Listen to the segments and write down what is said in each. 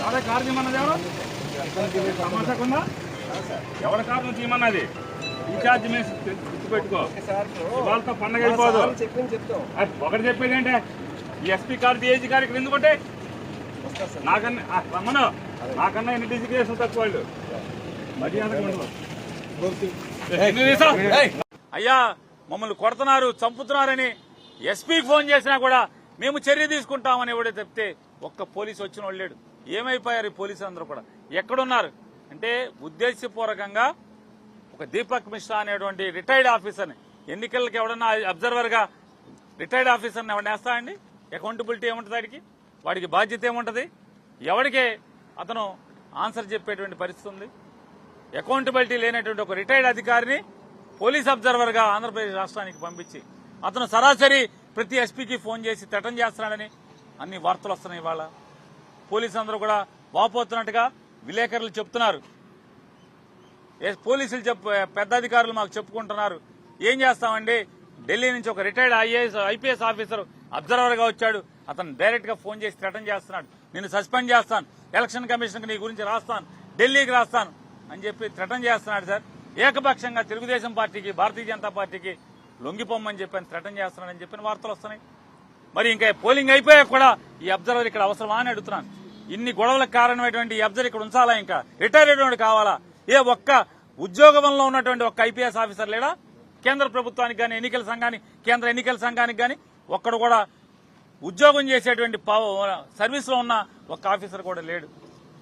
ఎవడ కారు తీయమన్నది ఎవరు? తమాషాకుందా ఎవడ కారు తీయమన్నది? ఇన్ఛార్జ్ మీద గుర్తుపెట్టుకో. వాళ్ళతో పండగ అయిపోదు. అది ఒకటి చెప్పేది ఏంటే? ఈ ఎస్పీ కార్డు ఏజీ కార్డు ఇక్కడ ఎందుకుంటే నాకన్నా రమ్మను. నాకన్నా ఎన్ని డిజిగ్రేషన్ తక్కువ వాళ్ళు? అయ్యా మమ్మల్ని కొడుతున్నారు చంపుతున్నారని ఎస్పీకి ఫోన్ చేసినా కూడా మేము చర్య తీసుకుంటామని ఎవడే చెప్తే ఒక్క పోలీసు వచ్చిన వాళ్ళు ఏమైపోయారు ఈ పోలీసులు అందరూ కూడా? ఎక్కడున్నారు? అంటే ఉద్దేశపూర్వకంగా ఒక దీపక్ మిశ్రా అనేటువంటి రిటైర్డ్ ఆఫీసర్ని ఎన్నికలకు ఎవడన్నా అబ్జర్వర్గా రిటైర్డ్ ఆఫీసర్ని ఎవరిని వేస్తా అండి? అకౌంటబిలిటీ ఏముంటుంది వాడికి? వాడికి బాధ్యత ఏముంటుంది? ఎవడికి అతను ఆన్సర్ చెప్పేటువంటి పరిస్థితి ఉంది? అకౌంటబిలిటీ లేనటువంటి ఒక రిటైర్డ్ అధికారిని పోలీస్ అబ్జర్వర్గా ఆంధ్రప్రదేశ్ రాష్ట్రానికి పంపించి అతను సరాసరి ప్రతి ఎస్పీకి ఫోన్ చేసి తటం చేస్తున్నాడని అన్ని వార్తలు వస్తున్నాయి ఇవాళ. పోలీసు అందరూ కూడా వాపోతున్నట్టుగా విలేకరులు చెప్తున్నారు. పోలీసులు చెప్పు పెద్ద అధికారులు మాకు చెప్పుకుంటున్నారు. ఏం చేస్తామండి? ఢిల్లీ నుంచి ఒక రిటైర్డ్ ఐఏఎస్ ఐపీఎస్ ఆఫీసర్ అబ్జర్వర్గా వచ్చాడు. అతను డైరెక్ట్గా ఫోన్ చేసి థ్రెటన్ చేస్తున్నాడు. నేను సస్పెండ్ చేస్తాను. ఎలక్షన్ కమిషన్ నీ గురించి రాస్తాను. ఢిల్లీకి రాస్తాను. అని చెప్పి థ్రెటన్ చేస్తున్నాడు సార్. ఏకపక్షంగా తెలుగుదేశం పార్టీకి భారతీయ జనతా పార్టీకి లొంగిపోమ్మని చెప్పి థ్రెటన్ చేస్తున్నాడని చెప్పిన వార్తలు వస్తున్నాయి. మరి ఇంకా పోలింగ్ అయిపోయాక కూడా ఈ అబ్జర్వర్ ఇక్కడ అవసరమా అని అడుగుతున్నాను. ఇన్ని గొడవలకు కారణమైనటువంటి అబ్జర్ ఇక్కడ ఉంచాలా ఇంకా? రిటైర్ అయినటువంటి కావాలా? ఏ ఒక్క ఉద్యోగంలో ఉన్నటువంటి ఒక్క ఐపీఎస్ ఆఫీసర్ లేడా? కేంద్ర ప్రభుత్వానికి కానీ ఎన్నికల సంఘానికి కేంద్ర ఎన్నికల సంఘానికి కానీ ఒక్కడు కూడా ఉద్యోగం చేసేటువంటి సర్వీస్లో ఉన్న ఒక్క ఆఫీసర్ కూడా లేడు.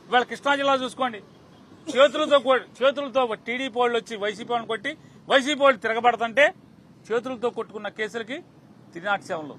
ఇవాళ కృష్ణా జిల్లా చూసుకోండి. చేతులతో చేతులతో టీడీపీ వాళ్ళు వచ్చి వైసీపీ వాళ్ళని కొట్టి వైసీపీ వాళ్ళు తిరగబడతంటే చేతులతో కొట్టుకున్న కేసులకి త్రీ నాట్ సెవెన్లో